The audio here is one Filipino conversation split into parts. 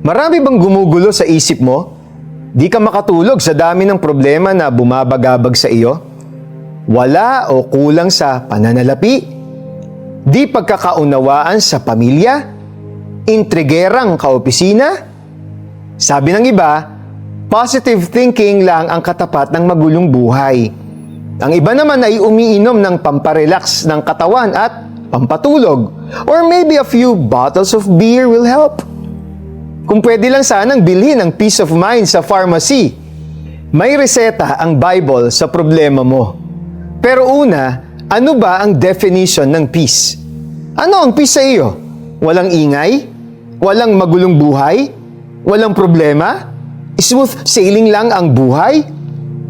Marami bang gumugulo sa isip mo? Di ka makatulog sa dami ng problema na bumabagabag sa iyo? Wala o kulang sa pananalapi? Di pagkakaunawaan sa pamilya? Intrigerang kaopisina? Sabi ng iba, positive thinking lang ang katapat ng magulong buhay. Ang iba naman ay umiinom ng pamparelax ng katawan at pampatulog. Or maybe a few bottles of beer will help. Kung pwede lang sanang bilhin ang peace of mind sa pharmacy, may reseta ang Bible sa problema mo. Pero una, ano ba ang definition ng peace? Ano ang peace sa iyo? Walang ingay? Walang magulong buhay? Walang problema? Smooth sailing lang ang buhay?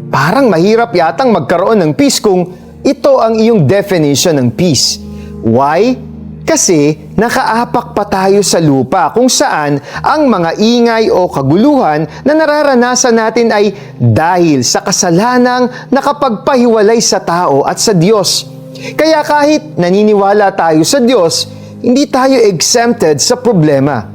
Parang mahirap yatang magkaroon ng peace kung ito ang iyong definition ng peace. Why? Kasi nakaapak pa tayo sa lupa kung saan ang mga ingay o kaguluhan na nararanasan natin ay dahil sa kasalanang nakapagpahiwalay sa tao at sa Diyos. Kaya kahit naniniwala tayo sa Diyos, hindi tayo exempted sa problema.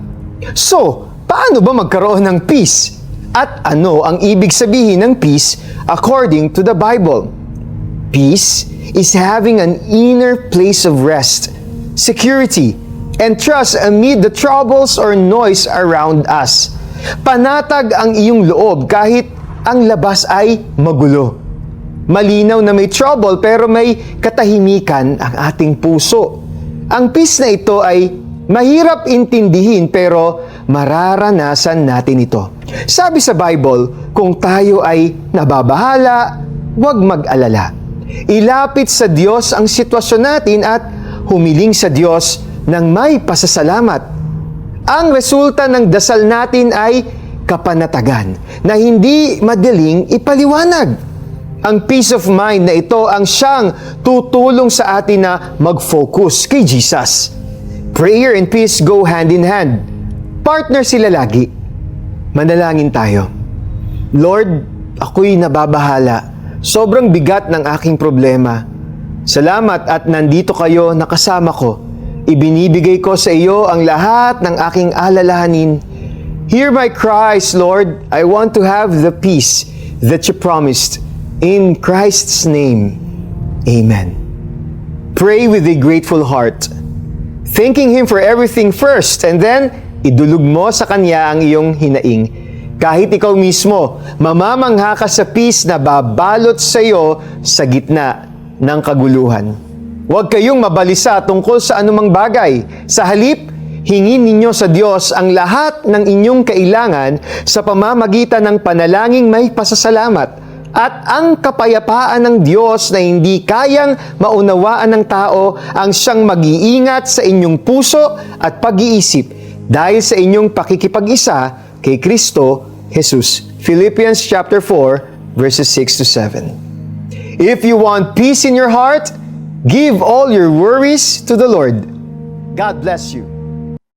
So, paano ba magkaroon ng peace? At ano ang ibig sabihin ng peace according to the Bible? Peace is having an inner place of rest, security, and trust amid the troubles or noise around us. Panatag ang iyong loob kahit ang labas ay magulo. Malinaw na may trouble pero may katahimikan ang ating puso. Ang peace na ito ay mahirap intindihin pero mararanasan natin ito. Sabi sa Bible, kung tayo ay nababahala, huwag mag-alala. Ilapit sa Diyos ang sitwasyon natin at humiling sa Diyos ng may pasasalamat. Ang resulta ng dasal natin ay kapanatagan na hindi madaling ipaliwanag. Ang peace of mind na ito ang siyang tutulong sa atin na mag-focus kay Jesus. Prayer and peace go hand in hand. Partner sila lagi. Manalangin tayo. Lord, ako'y nababahala. Sobrang bigat ng aking problema. Salamat at nandito kayo nakasama ko. Ibinibigay ko sa iyo ang lahat ng aking alalahanin. Hear my cries, Lord. I want to have the peace that you promised. In Christ's name, Amen. Pray with a grateful heart. Thanking Him for everything first and then idulog mo sa Kanya ang iyong hinaing. Kahit ikaw mismo, mamamangha ka sa peace na babalot sa iyo sa gitna ng kaguluhan. Huwag kayong mabalisa tungkol sa anumang bagay. Sa halip, hingin ninyo sa Diyos ang lahat ng inyong kailangan sa pamamagitan ng panalangin may pasasalamat at ang kapayapaan ng Diyos na hindi kayang maunawaan ng tao ang siyang mag-iingat sa inyong puso at pag-iisip dahil sa inyong pakikipag-isa kay Kristo Jesus. Philippians chapter 4 verses 6 to 7. If you want peace in your heart, give all your worries to the Lord. God bless you.